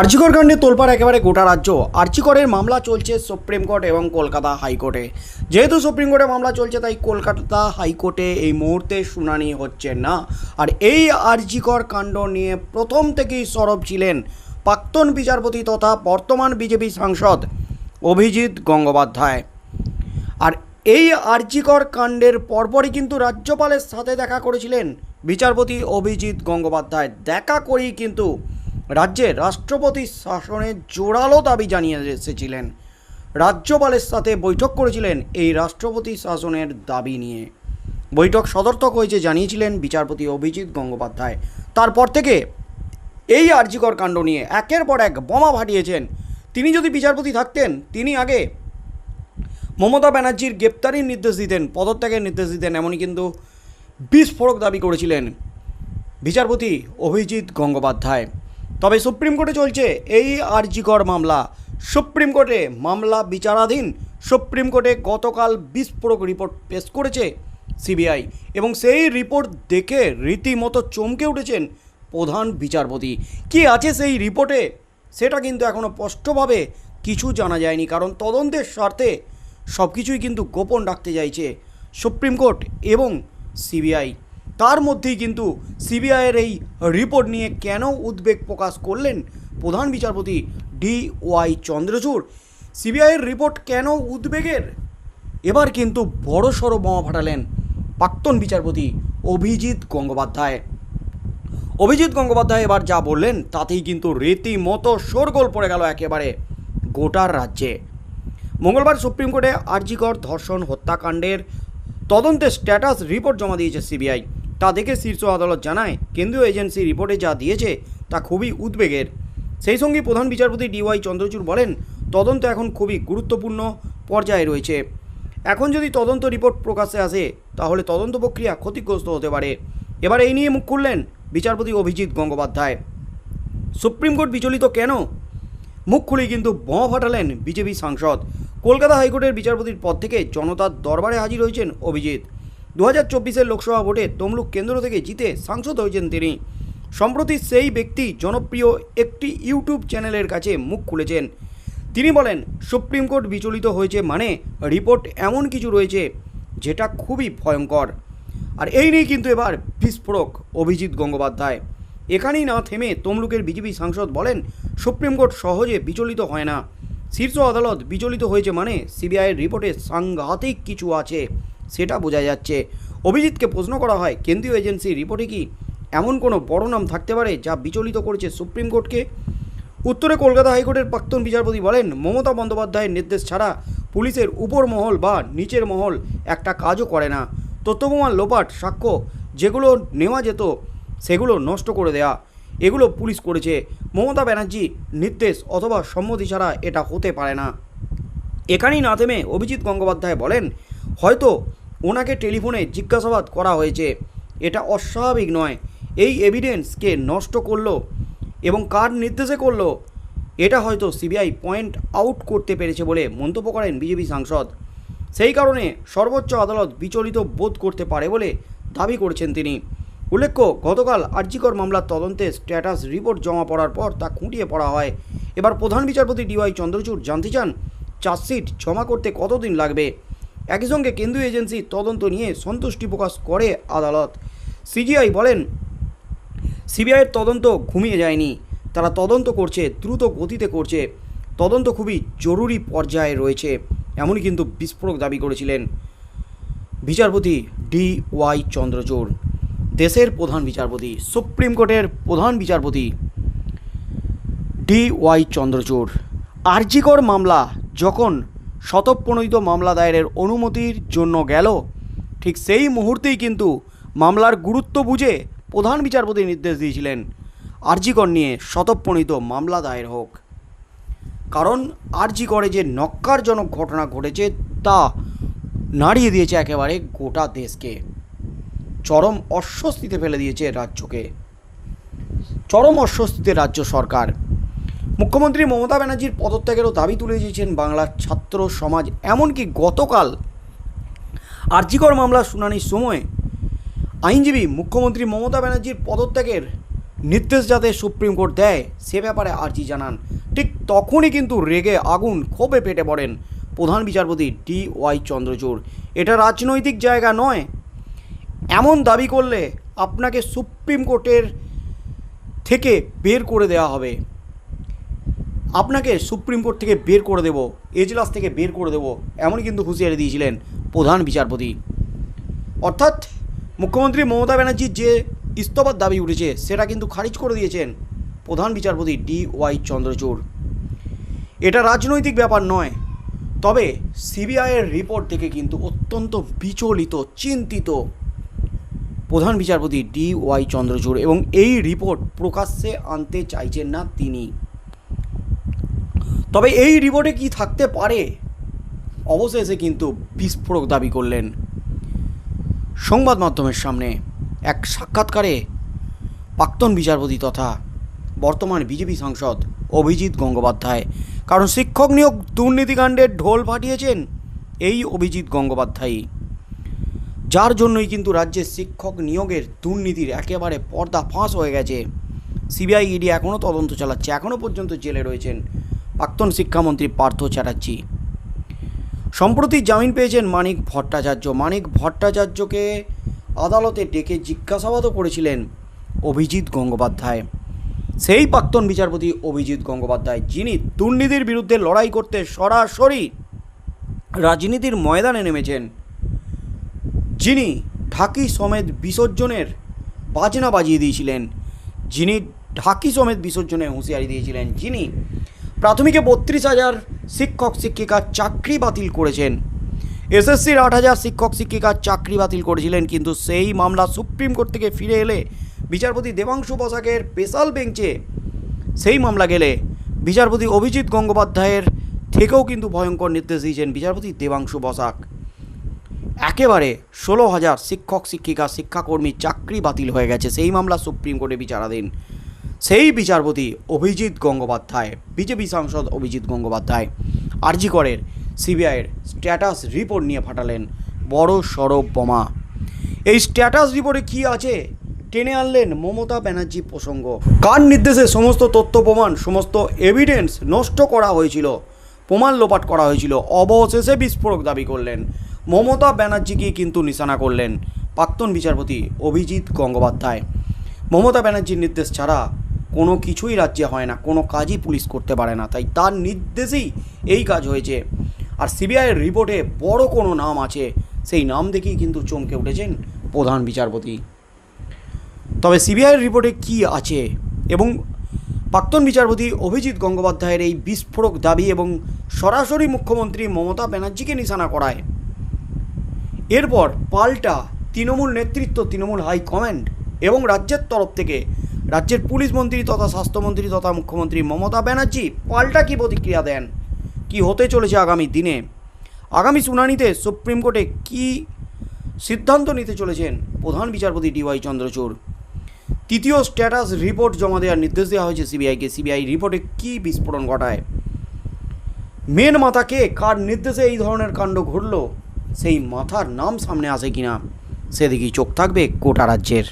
আর্জিকর কাণ্ডে তোলপাড় একেবারে গোটা রাজ্য। আর্জিকরের মামলা চলছে সুপ্রিম কোর্ট এবং কলকাতা হাইকোর্টে। যেহেতু সুপ্রিম কোর্টে মামলা চলছে, তাই কলকাতা হাইকোর্টে এই মুহূর্তে শুনানি হচ্ছে না। আর এই আর্জিকর কাণ্ড নিয়ে প্রথম থেকেই সরব ছিলেন প্রাক্তন বিচারপতি তথা বর্তমান বিজেপি সাংসদ অভিজিৎ গঙ্গোপাধ্যায়। আর এই আর্জিকর কাণ্ডের পরপরই কিন্তু রাজ্যপালের সাথে দেখা করেছিলেন বিচারপতি অভিজিৎ গঙ্গোপাধ্যায়। দেখা করেই কিন্তু রাজ্যে রাষ্ট্রপতি শাসনের জোরালো দাবি জানিয়ে এসেছিলেন। রাজ্যপালের সাথে বৈঠক করেছিলেন এই রাষ্ট্রপতি শাসনের দাবি নিয়ে। বৈঠক সদর্থক হয়েছে জানিয়েছিলেন বিচারপতি অভিজিৎ গঙ্গোপাধ্যায়। তারপর থেকে এই আর্জিকর কাণ্ড নিয়ে একের পর এক বোমা ফাটিয়েছেন। তিনি যদি বিচারপতি থাকতেন, তিনি আগে মমতা ব্যানার্জির গ্রেপ্তারির নির্দেশ দিতেন, পদত্যাগের নির্দেশ দিতেন, এমনই কিন্তু বিস্ফোরক দাবি করেছিলেন বিচারপতি অভিজিৎ গঙ্গোপাধ্যায়। তবে সুপ্রিম কোর্টে চলছে এই আরজিকর মামলা। সুপ্রিম কোর্টে মামলা বিচারাধীন। সুপ্রিম কোর্টে গতকাল বিস্ফোরক রিপোর্ট পেশ করেছে সিবিআই এবং সেই রিপোর্ট দেখে রীতিমতো চমকে উঠেছেন প্রধান বিচারপতি। কি আছে সেই রিপোর্টে? সেটা কিন্তু এখনও স্পষ্টভাবে কিছু জানা যায়নি, কারণ তদন্তের স্বার্থে সব কিছুই কিন্তু গোপন রাখতে চাইছে সুপ্রিম কোর্ট এবং সিবিআই। তার মধ্যেই কিন্তু সিবিআইয়ের এই রিপোর্ট নিয়ে কেন উদ্বেগ প্রকাশ করলেন প্রধান বিচারপতি ডি ওয়াই চন্দ্রচূড়? সিবিআইয়ের রিপোর্ট কেন উদ্বেগের? এবার কিন্তু বড় সড়ো বোমা ফাটালেন প্রাক্তন বিচারপতি অভিজিৎ গঙ্গোপাধ্যায়। অভিজিৎ গঙ্গোপাধ্যায় এবার যা বললেন, তাতেই কিন্তু রীতিমতো শোরগোল পড়ে গেল একেবারে গোটার রাজ্যে। মঙ্গলবার সুপ্রিম কোর্টে আরজিকর ধর্ষণ হত্যাকাণ্ডের তদন্তের স্ট্যাটাস রিপোর্ট জমা দিয়েছে সিবিআই। তা দেখে শীর্ষ আদালত জানায়, কেন্দ্রীয় এজেন্সি রিপোর্টে যা দিয়েছে তা খুবই উদ্বেগের। সেই সঙ্গে প্রধান বিচারপতি ডিওয়াই চন্দ্রচূড় বলেন, তদন্ত এখন খুবই গুরুত্বপূর্ণ পর্যায়ে রয়েছে। এখন যদি তদন্ত রিপোর্ট প্রকাশ্যে আসে, তাহলে তদন্ত প্রক্রিয়া ক্ষতিগ্রস্ত হতে পারে। এবার এই নিয়ে মুখ খুললেন বিচারপতি অভিজিৎ গঙ্গোপাধ্যায়। সুপ্রিম কোর্ট বিচলিত কেন? মুখ খুলেই কিন্তু বোমা ফাটালেন বিজেপি সাংসদ। কলকাতা হাইকোর্টের বিচারপতির পদ থেকে জনতার দরবারে হাজির হয়েছেন অভিজিৎ। দু হাজার লোকসভা ভোটে তমলুক কেন্দ্র থেকে জিতে সাংসদ হয়েছেন তিনি। সম্প্রতি সেই ব্যক্তি জনপ্রিয় একটি ইউটিউব চ্যানেলের কাছে মুখ খুলেছেন। তিনি বলেন, সুপ্রিম কোর্ট বিচলিত হয়েছে মানে রিপোর্ট এমন কিছু রয়েছে যেটা খুবই ভয়ঙ্কর। আর এই নিয়ে কিন্তু এবার বিস্ফোরক অভিজিৎ গঙ্গোপাধ্যায়। এখানেই না থেমে তমলুকের বিজেপি সাংসদ বলেন, সুপ্রিম কোর্ট সহজে বিচলিত হয় না। শীর্ষ আদালত বিচলিত হয়েছে মানে সিবিআইয়ের রিপোর্টে সাংঘাতিক কিছু আছে। সেটা বোঝা যাচ্ছে। অভিজিৎকে প্রশ্ন করা হয়, কেন্দ্রীয় এজেন্সির রিপোর্টে কি এমন কোনো বড় নাম থাকতে পারে যা বিচলিত করেছে সুপ্রিম কোর্টকে? উত্তরে কলকাতা হাইকোর্টের প্রাক্তন বিচারপতি বলেন, মমতা বন্দ্যোপাধ্যায়ের নির্দেশ ছাড়া পুলিশের উপর মহল বা নিচের মহল একটা কাজও করে না। তথ্যপ্রমাণ লোপাট, সাক্ষ্য যেগুলো নেওয়া যেত, সেগুলো নষ্ট করে দেয়া। এগুলো পুলিশ করেছে। মমতা ব্যানার্জি নির্দেশ অথবা সম্মতি ছাড়া এটা হতে পারে না। এখানেই না থেমে অভিজিৎ গঙ্গোপাধ্যায় বলেন হয়তো ওনাকে টেলিফোনে জিজ্ঞাসাবাদ করা হয়েছে। এটা অস্বাভাবিক নয়। এই এভিডেন্সকে নষ্ট করল এবং কার নির্দেশে করল, এটা হয়তো সিবিআই পয়েন্ট আউট করতে পেরেছে বলে মন্তব্য করেন বিজেপি সাংসদ। সেই কারণে সর্বোচ্চ আদালত বিচলিত বোধ করতে পারে বলে দাবি করেছেন তিনি। উল্লেখ্য, গতকাল আর্জিকর মামলার তদন্তে স্ট্যাটাস রিপোর্ট জমা পড়ার পর তা খুঁটিয়ে পড়া হয়। এবার প্রধান বিচারপতি ডিওয়াই চন্দ্রচূড় জানতে চান, চার্জশিট জমা করতে কতদিন লাগবে? একই সঙ্গে কেন্দ্রীয় এজেন্সি তদন্ত নিয়ে সন্তুষ্টি প্রকাশ করে আদালত। সিজিআই বলেন সিবিআইয়ের তদন্ত ঘুমিয়ে যায়নি। তারা তদন্ত করছে, দ্রুত গতিতে করছে। তদন্ত খুবই জরুরি পর্যায়ে রয়েছে, এমনই কিন্তু বিস্ফোরক দাবি করেছিলেন বিচারপতি ডি ওয়াই চন্দ্রচূড়। দেশের প্রধান বিচারপতি, সুপ্রিম কোর্টের প্রধান বিচারপতি ডি ওয়াই চন্দ্রচূড়। আরজিকর মামলা যখন শতপ্রণোদিত মামলা দায়েরের অনুমতির জন্য গেল। ঠিক সেই মুহূর্তেই কিন্তু মামলার গুরুত্ব বুঝে প্রধান বিচারপতি নির্দেশ দিয়েছিলেন, আরজিকর নিয়ে শতপ্রণীত মামলা দায়ের হোক। কারণ আরজি করে যে নক্কারজনক ঘটনা ঘটেছে তা নাড়িয়ে দিয়েছে একেবারে গোটা দেশকে। চরম অস্বস্তিতে ফেলে দিয়েছে রাজ্যকে। চরম অস্বস্তিতে রাজ্য সরকার। মুখ্যমন্ত্রী মমতা ব্যানার্জির পদত্যাগেরও দাবি তুলে দিয়েছেন বাংলার ছাত্র সমাজ। এমনকি গতকাল আরজিকর মামলার শুনানির সময় আইনজীবী মুখ্যমন্ত্রী মমতা ব্যানার্জির পদত্যাগের নির্দেশ যাতে সুপ্রিম কোর্ট দেয়, সে ব্যাপারে আর্জি জানান। ঠিক তখনই কিন্তু রেগে আগুন ক্ষোভে ফেটে পড়েন প্রধান বিচারপতি ডি ওয়াই চন্দ্রচূড়। এটা রাজনৈতিক জায়গা নয়। এমন দাবি করলে আপনাকে সুপ্রিম কোর্টের থেকে বের করে দেওয়া হবে। আপনাকে সুপ্রিম কোর্ট থেকে বের করে দেব, এজলাস থেকে বের করে দেব, এমনই কিন্তু হুঁশিয়ারি দিয়েছিলেন প্রধান বিচারপতি। অর্থাৎ মুখ্যমন্ত্রী মমতা ব্যানার্জির যে ইস্তফার দাবি উঠেছে, সেটা কিন্তু খারিজ করে দিয়েছেন প্রধান বিচারপতি ডি ওয়াই চন্দ্রচূড়। এটা রাজনৈতিক ব্যাপার নয়, তবে সিবিআইয়ের রিপোর্ট দেখে কিন্তু অত্যন্ত বিচলিত, চিন্তিত প্রধান বিচারপতি ডি ওয়াই চন্দ্রচূড় এবং এই রিপোর্ট প্রকাশ্যে আনতে চাইছেন না তিনি। তবে এই রিপোর্টে কি থাকতে পারে? অবশেষে কিন্তু বিস্ফোরক দাবি করলেন সংবাদ মাধ্যমের সামনে এক সাক্ষাৎকারে প্রাক্তন বিচারপতি তথা বর্তমান বিজেপি সাংসদ অভিজিৎ গঙ্গোপাধ্যায়। কারণ শিক্ষক নিয়োগ দুর্নীতিকাণ্ডের ঢোল ফাটিয়েছেন এই অভিজিৎ গঙ্গোপাধ্যায়ই। যার জন্যই কিন্তু রাজ্যে শিক্ষক নিয়োগের দুর্নীতির একেবারে পর্দা ফাঁস হয়ে গেছে। সিবিআই ইডি এখনও তদন্ত চালাচ্ছে, এখনও পর্যন্ত জেলে রয়েছেন প্রাক্তন শিক্ষামন্ত্রী পার্থ চ্যাটার্জি। সম্প্রতি জামিন পেয়েছেন মানিক ভট্টাচার্য। মানিক ভট্টাচার্যকে আদালতে ডেকে জিজ্ঞাসাবাদও করেছিলেন অভিজিৎ গঙ্গোপাধ্যায়। সেই প্রাক্তন বিচারপতি অভিজিৎ গঙ্গোপাধ্যায়, যিনি দুর্নীতির বিরুদ্ধে লড়াই করতে সরাসরি রাজনীতির ময়দানে নেমেছেন, যিনি ঢাকি সমেত বিসর্জনের বাজনা বাজিয়ে দিয়েছিলেন, যিনি ঢাকি সমেত বিসর্জনে হুঁশিয়ারি দিয়েছিলেন, যিনি প্রাথমিকে বত্রিশ হাজার শিক্ষক শিক্ষিকার চাকরি বাতিল করেছেন। এসএসসির আট হাজার শিক্ষক শিক্ষিকার চাকরি বাতিল করেছিলেন, কিন্তু সেই মামলা সুপ্রিম কোর্ট থেকে ফিরে এলে বিচারপতি দেবাংশু বসাকের স্পেশাল বেঞ্চে সেই মামলা গেলে। বিচারপতি অভিজিৎ গঙ্গোপাধ্যায়ের থেকেও কিন্তু ভয়ঙ্কর নির্দেশ দিয়েছেন বিচারপতি দেবাংশু বসাক। একেবারে ষোলো হাজার শিক্ষক, শিক্ষিকা, শিক্ষাকর্মী চাকরি বাতিল হয়ে গেছে, সেই মামলা সুপ্রিম কোর্টে বিচারাধীন। সেই বিচারপতি অভিজিৎ গঙ্গোপাধ্যায়, বিজেপি সাংসদ অভিজিৎ গঙ্গোপাধ্যায়, আরজি করের সিবিআইয়ের স্ট্যাটাস রিপোর্ট নিয়ে ফাটালেন বড় সড়ক বোমা। এই স্ট্যাটাস রিপোর্টে কি আছে? টেনে আনলেন মমতা ব্যানার্জি প্রসঙ্গ। কার নির্দেশে সমস্ত তথ্য, প্রমাণ, সমস্ত এভিডেন্স নষ্ট করা হয়েছিল? প্রমাণ লোপাট করা হয়েছিল। অবশেষে বিস্ফোরক দাবি করলেন। মমতা ব্যানার্জিকে কিন্তু নিশানা করলেন। প্রাক্তন বিচারপতি অভিজিৎ গঙ্গোপাধ্যায়। মমতা ব্যানার্জির নির্দেশ ছাড়া কোনো কিছুই রাজ্যে হয় না, কোনো কাজই পুলিশ করতে পারে না। তাই তার নির্দেশেই এই কাজ হয়েছে। আর সিবিআইয়ের রিপোর্টে বড় কোনো নাম আছে, সেই নাম দেখেই কিন্তু চমকে উঠেছেন প্রধান বিচারপতি। তবে সিবিআইয়ের রিপোর্টে কি আছে এবং প্রাক্তন বিচারপতি অভিজিৎ গঙ্গোপাধ্যায়ের এই বিস্ফোরক দাবি এবং সরাসরি মুখ্যমন্ত্রী মমতা ব্যানার্জিকে নিশানা করায়। এরপর পাল্টা তৃণমূল নেতৃত্ব, তৃণমূল হাই হাইকমান্ড এবং রাজ্যের তরফ থেকে রাজ্যের পুলিশ মন্ত্রী তথা স্বাস্থ্যমন্ত্রী তথা মুখ্যমন্ত্রী মমতা ব্যানার্জি পাল্টা কী প্রতিক্রিয়া দেন? কি হতে চলেছে আগামী দিনে? আগামী শুনানিতে সুপ্রিম কোর্টে কি সিদ্ধান্ত নিতে চলেছেন প্রধান বিচারপতি ডিওয়াই চন্দ্রচূড়? তৃতীয় স্ট্যাটাস রিপোর্ট জমা দেওয়ার নির্দেশ দেওয়া হয়েছে সিবিআইকে। সিবিআই রিপোর্টে কী বিস্ফোরণ ঘটায়? মেন মাথাকে কার নির্দেশে এই ধরনের কাণ্ড ঘটল? সেই মাথার নাম সামনে আসে কিনা? সেদিকেই চোখ থাকবে কোটা রাজ্যের।